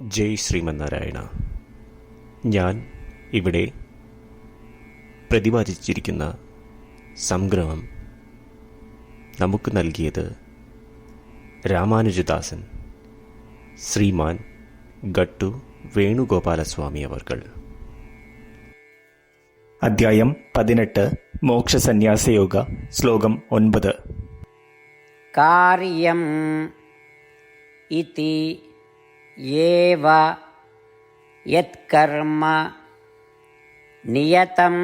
ജയ് ശ്രീമന്നാരായണ. ഞാൻ ഇവിടെ പ്രതിപാദിച്ചിരിക്കുന്ന സംഗ്രഹം നമുക്ക് നൽകിയത് രാമാനുജദാസൻ ശ്രീമാൻ ഗട്ടു വേണുഗോപാലസ്വാമി അവർകൾ. അധ്യായം പതിനെട്ട് മോക്ഷസന്യാസയോഗ ശ്ലോകം ഒൻപത്. കാര്യം ये व यत्कर्म नियतं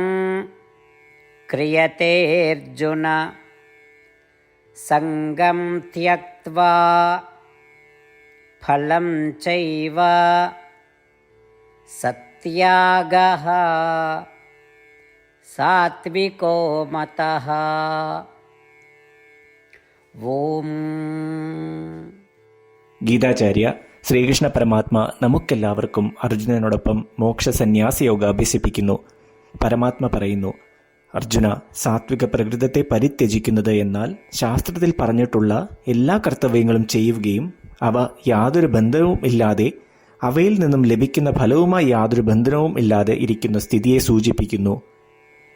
क्रियतेऽर्जुन सङ्गं त्यक्त्वा फलं चैव सत्यागः सात्विको मतः। ॐ गीताचार्य ശ്രീകൃഷ്ണ പരമാത്മ നമുക്കെല്ലാവർക്കും അർജുനനോടൊപ്പം മോക്ഷസന്യാസയോഗ അഭ്യസിപ്പിക്കുന്നു. പരമാത്മ പറയുന്നു അർജുന സാത്വിക പ്രകൃതത്തെ പരിത്യജിക്കുന്നത് എന്നാൽ ശാസ്ത്രത്തിൽ പറഞ്ഞിട്ടുള്ള എല്ലാ കർത്തവ്യങ്ങളും ചെയ്യുകയും അവ യാതൊരു ബന്ധവും ഇല്ലാതെ അവയിൽ നിന്നും ലഭിക്കുന്ന ഫലവുമായി യാതൊരു ബന്ധനവും ഇല്ലാതെ ഇരിക്കുന്ന സ്ഥിതിയെ സൂചിപ്പിക്കുന്നു.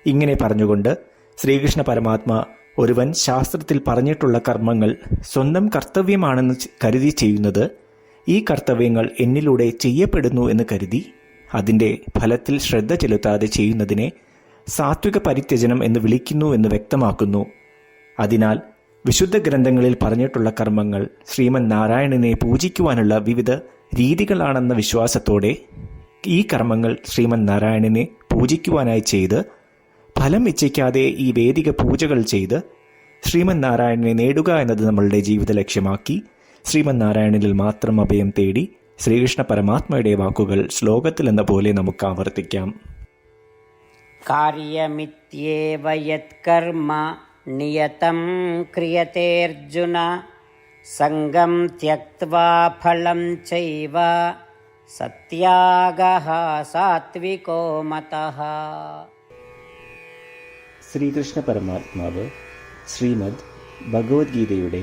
ഇങ്ങനെ പറഞ്ഞുകൊണ്ട് ശ്രീകൃഷ്ണ പരമാത്മ ഒരുവൻ ശാസ്ത്രത്തിൽ പറഞ്ഞിട്ടുള്ള കർമ്മങ്ങൾ സ്വന്തം കർത്തവ്യമാണെന്ന് കരുതി ചെയ്യുന്നത് ഈ കർത്തവ്യങ്ങൾ എന്നിലൂടെ ചെയ്യപ്പെടുന്നു എന്ന് കരുതി അതിന്റെ ഫലത്തിൽ ശ്രദ്ധ ചെലുത്താതെ ചെയ്യുന്നതിനെ സാത്വിക പരിത്യജനം എന്ന് വിളിക്കുന്നു എന്ന് വ്യക്തമാക്കുന്നു. അതിനാൽ വിശുദ്ധ ഗ്രന്ഥങ്ങളിൽ പറഞ്ഞിട്ടുള്ള കർമ്മങ്ങൾ ശ്രീമൻ നാരായണനെ പൂജിക്കുവാനുള്ള വിവിധ രീതികളാണെന്ന വിശ്വാസത്തോടെ ഈ കർമ്മങ്ങൾ ശ്രീമൻ നാരായണനെ പൂജിക്കുവാനായി ചെയ്ത് ഫലം ഇച്ഛിക്കാതെ ഈ വേദിക പൂജകൾ ചെയ്ത് ശ്രീമൻ നാരായണനെ നേടുക എന്നത് നമ്മളുടെ ജീവിത ലക്ഷ്യമാക്കി ശ്രീമന്നാരായണനിൽ മാത്രം അഭയം തേടി ശ്രീകൃഷ്ണ പരമാത്മയുടെ വാക്കുകൾ ശ്ലോകത്തിലെന്ന പോലെ നമുക്ക് ആവർത്തിക്കാം. കാര്യമിത്യേവ യത്കർമ്മ നിയതം ക്രിയതേർജുന സംഗം ത്യക്വാ ഫലം ചൈവ സത്യാഗഹ സാത്വികോ മത. ശ്രീകൃഷ്ണ പരമാത്മാവ് ശ്രീമദ് ഭഗവത്ഗീതയുടെ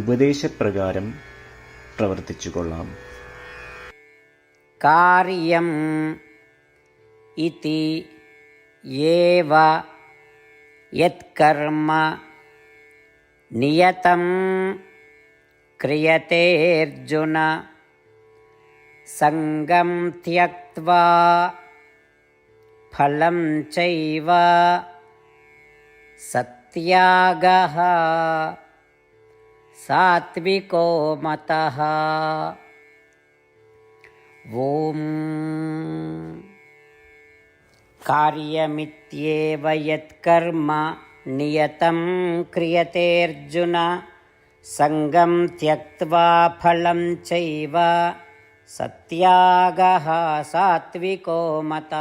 ഉപദേശപ്രകാരം പ്രവർത്തിച്ചുകൊള്ളാം. കാര്യം ഇതി ഏവ യത്കർമ്മ നിയതം ക്രിയതേർജുന സംഗം ത്യക്വാ ഫലം ചൈവ സത്യാഗ సాత్వికో మత. ఓం కార్యమిత్యేవ యత్కర్మ నియతం క్రియతేర్జున సంగం త్యక్వా ఫలం చైవ సత్యాగ సాత్వికో మత.